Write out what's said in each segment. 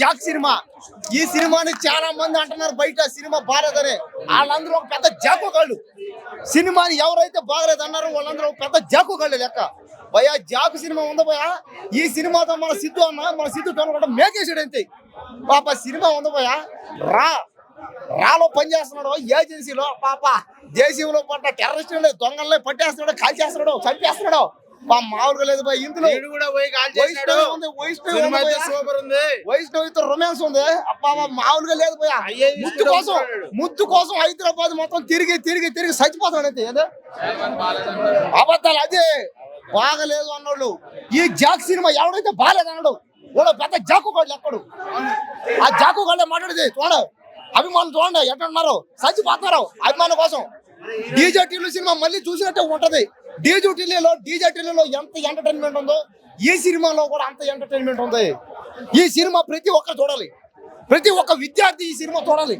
Jack cinema. ఈ సినిమాని చాలా మంది అంటున్నారు బయట సినిమా బాగాలేదని. వాళ్ళందరూ ఒక పెద్ద జాకు కళ్ళు. సినిమాని ఎవరైతే బాగలేదు అన్నారో వాళ్ళందరూ ఒక పెద్ద జాకు కళ్ళు లెక్క. భయా జాకు సినిమా ఉందా భయా ఈ సినిమాతో మన సిద్ధు అన్న మన సిద్ధు టోన్ కూడా మేకేసాడు అంతే. పాప సినిమా ఉందా భయా రా. రాలో పని చేస్తున్నాడు ఏజెన్సీలో. పాప దేశంలో పడ్డ టెర్రరిస్టులే దొంగలనే పట్టేస్తున్నాడు కాల్ చేస్తున్నాడు చంపేస్తున్నాడు. మా మామూలుగా లేదు ఇందులో కూడా ఉంది వైష్ణవి రొమాన్స్ ఉంది అబ్బా మామూలుగా లేదు ముద్దు కోసం ముద్దు కోసం హైదరాబాద్ మొత్తం తిరిగి తిరిగి తిరిగి చచ్చిపోతాడు అయితే ఏదో? అబద్ధాలు అదే. బాగలేదు అన్నాడు ఈ జాక్ సినిమా ఎవడైతే బాగాలేదు అన్నాడు? వాడు పెద్ద జాకు గాడు ఎక్కడు ఆ జాకు గాడే మాట్లాడేది చూడ అభిమానులు చూడండి ఎట్లా ఉన్నారు చచ్చిపోతున్నారు అభిమానం కోసం. డీజే టీలు సినిమా మళ్ళీ చూసినట్టే ఉంటది. డీజే టీలీలో డీజే టీలీలో ఎంత ఎంటర్టైన్మెంట్ ఉందో ఈ సినిమాలో కూడా అంత ఎంటర్టైన్మెంట్ ఉంది. ఈ సినిమా ప్రతి ఒక్కరు చూడాలి. ప్రతి ఒక్క విద్యార్థి ఈ సినిమా చూడాలి.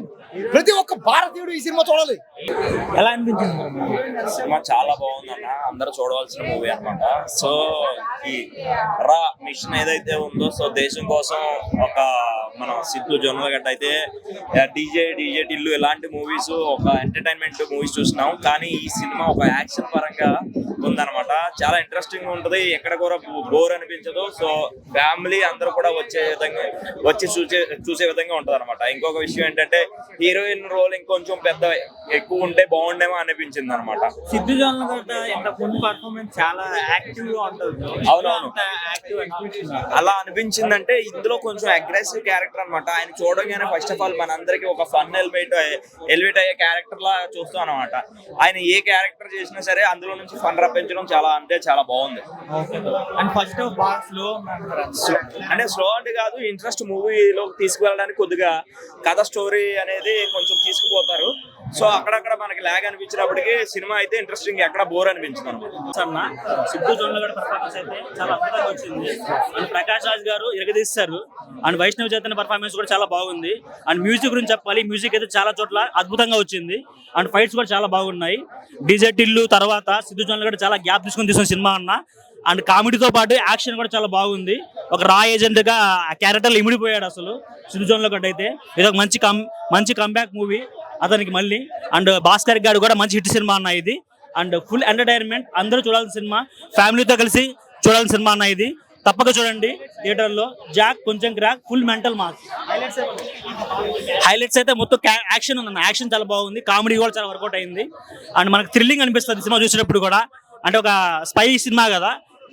ప్రతి ఒక్క భారతీయుడు ఈ సినిమా చూడాలి. ఎలా అనిపించింది? సినిమా చాలా బాగుందన్న. అందరూ చూడవలసిన మూవీ అన్నమాట. సో ఈ రా మిషన్ ఏదైతే ఉందో సో దేశం కోసం ఒక మన సిద్ధు జొన్నలగడ్డ అయితే డీజే డీజే టిల్లు ఇలాంటి మూవీస్ ఒక ఎంటర్టైన్మెంట్ మూవీస్ చూసినాం. కానీ ఈ సినిమా ఒక యాక్షన్ పరంగా ఉందన్నమాట. చాలా ఇంట్రెస్టింగ్ ఉంటుంది. ఎక్కడ కూడా బోర్ అనిపించదు. సో ఫ్యామిలీ అందరూ కూడా వచ్చే విధంగా వచ్చి చూసే చూసే విధంగా ఉంటది అనమాట ఇంకొక విషయం ఏంటంటే హీరోయిన్ రోల్ ఇంకొంచెం పెద్ద ఎక్కువ ఉంటే బాగుండేమో అనిపించింది అనమాట సిద్ధు ఇంత ముందు పర్ఫార్మెన్స్ చాలా యాక్టివ్గా ఉంటుంది. అవునవును. అంత యాక్టివ్ అనిపించింది. అలా అనిపించిందంటే ఇందులో కొంచెం అగ్రెసివ్ క్యారెక్టర్ అన్నమాట. ఆయన చూడగానే ఫస్ట్ ఆఫ్ ఆల్ మనందరికి ఒక ఫన్ ఎలివేట్ ఎలివేట్ అయ్యే క్యారెక్టర్ లా చూస్తాం అనమాట ఆయన ఏ క్యారెక్టర్ చేసినా సరే అందులో నుంచి ఫన్ రప్పించడం చాలా అంటే చాలా బాగుంది. అండ్ ఫస్ట్ బాగా స్లో అంటే స్లో అంటే కాదు ఇంట్రెస్ట్ మూవీలో తీసుకువెళ్ళడానికి కొద్దిగా కథ స్టోరీ అనేది కొంచెం తీసుకుపోతారు. సో అక్కడక్కడ మనకి లాగ్ అనిపించినప్పటికీ సినిమా అయితే ఇంట్రెస్టింగ్ ఎక్కడ బోర్ అనిపించింది అనమాట అన్న సిద్ధు జొన్నలగడ్డ పర్ఫార్మెన్స్ అయితే చాలా అద్భుతంగా వచ్చింది. అండ్ ప్రకాష్ రాజ్ గారు ఇరగదీస్తారు అండ్ వైష్ణవ్ చైతన్య పర్ఫార్మెన్స్ కూడా చాలా బాగుంది. అండ్ మ్యూజిక్ గురించి చెప్పాలి మ్యూజిక్ అయితే చాలా చోట్ల అద్భుతంగా వచ్చింది. అండ్ ఫైట్స్ కూడా చాలా బాగున్నాయి. డీజే టిల్లు తర్వాత సిద్ధు జొన్నలగడ్డ చాలా గ్యాప్ తీసుకొని తీసిన సినిమా అన్న. అండ్ కామెడీతో పాటు యాక్షన్ కూడా చాలా బాగుంది. ఒక రా ఏజెంట్గా ఆ ఇమిడిపోయాడు అసలు సిద్ధు జొన్నలగడ్డ అయితే ఇది ఒక మంచి కమ్ మంచి కంబ్యాక్ మూవీ అతనికి మళ్ళీ. అండ్ భాస్కర్ గారు కూడా మంచి హిట్ సినిమా అన్న ఇది. అండ్ ఫుల్ ఎంటర్టైన్మెంట్ అందరూ చూడాల్సిన సినిమా. ఫ్యామిలీతో కలిసి చూడాల్సిన సినిమా అన్న ఇది. తప్పక చూడండి థియేటర్లో జాక్ కొంచెం crack full mental marks highlights అయితే మొత్తం యాక్షన్ ఉందన్న. యాక్షన్ చాలా బాగుంది. కామెడీ కూడా చాలా వర్కౌట్ అయింది. అండ్ మనకు థ్రిల్లింగ్ అనిపిస్తుంది సినిమా చూసినప్పుడు కూడా. అంటే ఒక స్పై సినిమా కదా.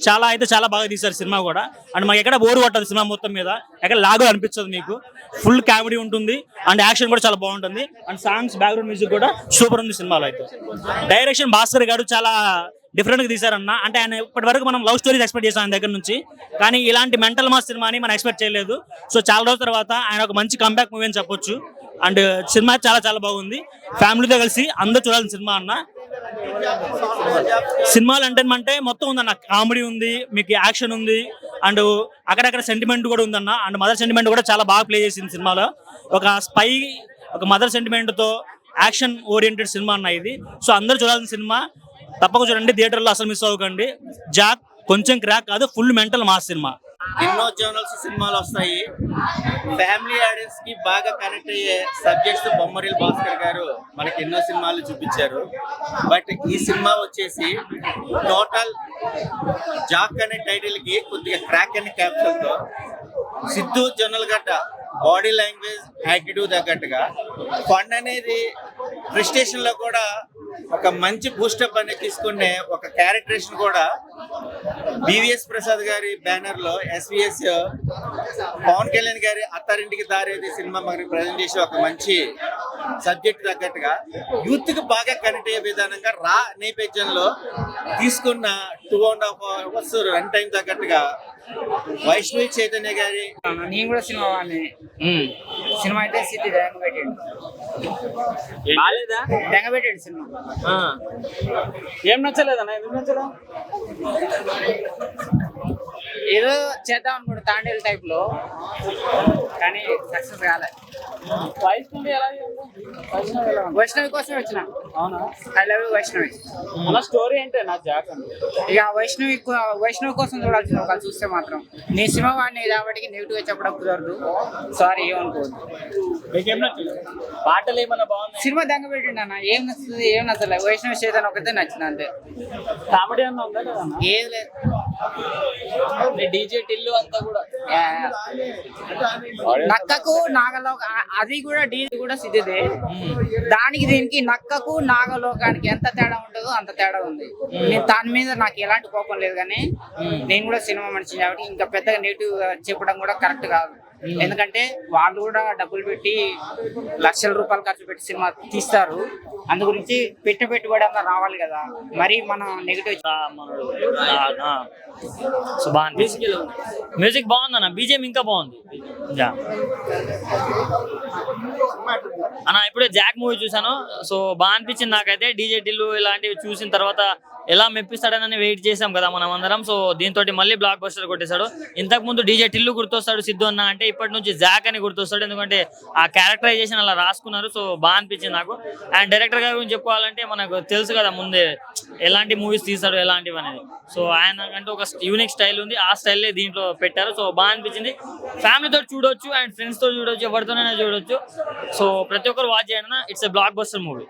చాలా అయితే చాలా బాగా తీశారు సినిమా కూడా. అండ్ మాకు ఎక్కడ బోర్ కొట్టదు సినిమా మొత్తం మీద. ఎక్కడ లాగు అనిపించదు మీకు. ఫుల్ కామెడీ ఉంటుంది. అండ్ యాక్షన్ కూడా చాలా బాగుంటుంది. అండ్ సాంగ్స్ బ్యాక్గ్రౌండ్ మ్యూజిక్ కూడా సూపర్ ఉంది సినిమాలో అయితే. డైరెక్షన్ భాస్కర్ గారు చాలా డిఫరెంట్గా తీశారన్న. అంటే ఆయన ఇప్పటి వరకు మనం లవ్ స్టోరీస్ ఎక్స్పెక్ట్ చేసాం ఆయన దగ్గర నుంచి. కానీ ఇలాంటి మెంటల్ మాస్ సినిమాని మనం ఎక్స్పెక్ట్ చేయలేదు. సో చాలా రోజుల తర్వాత ఆయన ఒక మంచి కంబ్యాక్ మూవీ అని చెప్పొచ్చు. అండ్ సినిమా చాలా చాలా బాగుంది. ఫ్యామిలీతో కలిసి అందరూ చూడాల్సిన సినిమా అన్న. సినిమాలు అంటే మొత్తం ఉందన్న. కామెడీ ఉంది మీకు యాక్షన్ ఉంది అండ్ అక్కడక్కడ సెంటిమెంట్ కూడా ఉందన్న. అండ్ మదర్ సెంటిమెంట్ కూడా చాలా బాగా ప్లే చేసింది సినిమాలో. ఒక స్పై ఒక మదర్ సెంటిమెంట్తో యాక్షన్ ఓరియంటెడ్ సినిమా అన్న ఇది. సో అందరూ చూడాల్సిన సినిమా. తప్పక చూడండి థియేటర్లో అసలు మిస్ అవ్వకండి. జాక్ కొంచెం క్రాక్ కాదు ఫుల్ మెంటల్ మాస్ సినిమా. ఎన్నో జర్నల్స్ సినిమాలు వస్తాయి. ఫ్యామిలీ ఆడియన్స్కి బాగా కనెక్ట్ అయ్యే సబ్జెక్ట్స్ బొమ్మరిల్ భాస్కర్ గారు మనకి ఎన్నో సినిమాలు చూపించారు. బట్ ఈ సినిమా వచ్చేసి టోటల్ జాక్ అనే టైటిల్కి కొద్దిగా క్రాక్ అనే క్యాప్షన్తో సిద్ధు గట్ట బాడీ లాంగ్వేజ్ యాటిట్యూడ్ తగ్గట్టుగా ఫండ్ అనేది ప్రెస్టేషన్లో కూడా ఒక మంచి బూస్టప్ అనేది తీసుకునే ఒక క్యారెక్టరేషన్ కూడా బివిఎస్ ప్రసాద్ గారి బ్యానర్లో S V S Pawan Kalyan గారి అత్తారింటికి దారేది సినిమా మనకి ప్రజెంట్ చేసి ఒక మంచి సబ్జెక్ట్ తగ్గట్టుగా యూత్కి బాగా కనెక్ట్ అయ్యే విధానంగా రా నేపథ్యంలో తీసుకున్న two and half hours run time తగ్గట్టుగా వైష్ణవి చైతన్య గారి? నేను కూడా సినిమా వాడిని. సినిమా అయితే సిద్ధి దెంగ పెట్టాడు. బాలేదా? దెంగ పెట్టాడు సినిమా. ఏం నచ్చలేదన్న? ఎందుకు నచ్చలేదు ఏదో చేద్దాం అనుకుంటా తాండేల్ టైప్లో. కానీ సక్సెస్ కాలే. వైష్ణవి కోసం వచ్చిన. అవునా? I love you Vaishnavi. అలా స్టోరీ ఏంటి? నా జాక్ ఇక వైష్ణవి వైష్ణవి కోసం చూడాల్సింది ఒకళ్ళు చూస్తే మాత్రం. నీ సినిమా వాడిని కాబట్టి నెగిటివ్గా చెప్పడం కుదరదు. సారీ ఏమనుకోవద్దు నచ్చింది? పాటలు ఏమన్నా బాగున్నాయి? సినిమా దంగ పెట్టిండు అన్న. ఏం నచ్చుతుంది ఏం నచ్చలేదు వైష్ణవి చేతన్ ఒకటే నచ్చింది అంతే. కామెడీ అన్న? ఉందా లేదా. డీజే టిల్లు అంతా కూడా. నక్కకు నాగలోక అది కూడా డీ కూడా సిద్ధిదే. దానికి దీనికి నక్కకు నాగలోకానికి ఎంత తేడా ఉంటుందో అంత తేడా ఉంది. నేను దాని మీద నాకు ఎలాంటి కోపం లేదు కానీ నేను కూడా సినిమా మనిషి కాబట్టి ఇంకా పెద్దగా నెగిటివ్ చెప్పడం కూడా కరెక్ట్ కాదు. ఎందుకంటే వాళ్ళు కూడా డబ్బులు పెట్టి లక్షల రూపాయలు ఖర్చు పెట్టి సినిమా తీస్తారు. అందు గురించి పెట్ట పెట్టుబడి అన్న రావాలి కదా. మరి మనం నెగిటివ్ మ్యూజిక్ బాగుంది అన్న బీజేపీ ఇంకా బాగుంది. యా. అన్న ఇప్పుడే జాక్ మూవీ చూసాను సో బాగా అనిపించింది నాకైతే. డీజే టిల్లు ఇలాంటివి చూసిన తర్వాత ఎలా మెప్పిస్తాడని వెయిట్ చేసాం కదా మనం అందరం. సో దీంతో మళ్ళీ బ్లాక్ బస్టర్ కొట్టేశాడు. ఇంతకు ముందు డీజే టిల్లు గుర్తొస్తాడు సిద్ధు అన్న అంటే ఇప్పటి నుంచి జాక్ అని గుర్తొస్తాడు. ఎందుకంటే ఆ క్యారెక్టరైజేషన్ అలా రాసుకున్నారు. సో బాగా అనిపించింది నాకు. అండ్ డైరెక్టర్ గారి గురించి చెప్పుకోవాలంటే మనకు తెలుసు కదా ముందే ఎలాంటి మూవీస్ తీస్తాడు ఎలాంటివి అనేది. సో ఆయన అంటే ఒక యూనిక్ స్టైల్ ఉంది. ఆ స్టైల్ దీంట్లో పెట్టారు. సో బాగా అనిపించింది. ఫ్యామిలీతో చూడొచ్చు అండ్ ఫ్రెండ్స్తో చూడొచ్చు. ఎవరితోనైనా చూడొచ్చు. సో ప్రతి ఒక్కరు వాచ్ చేయండి it's a blockbuster movie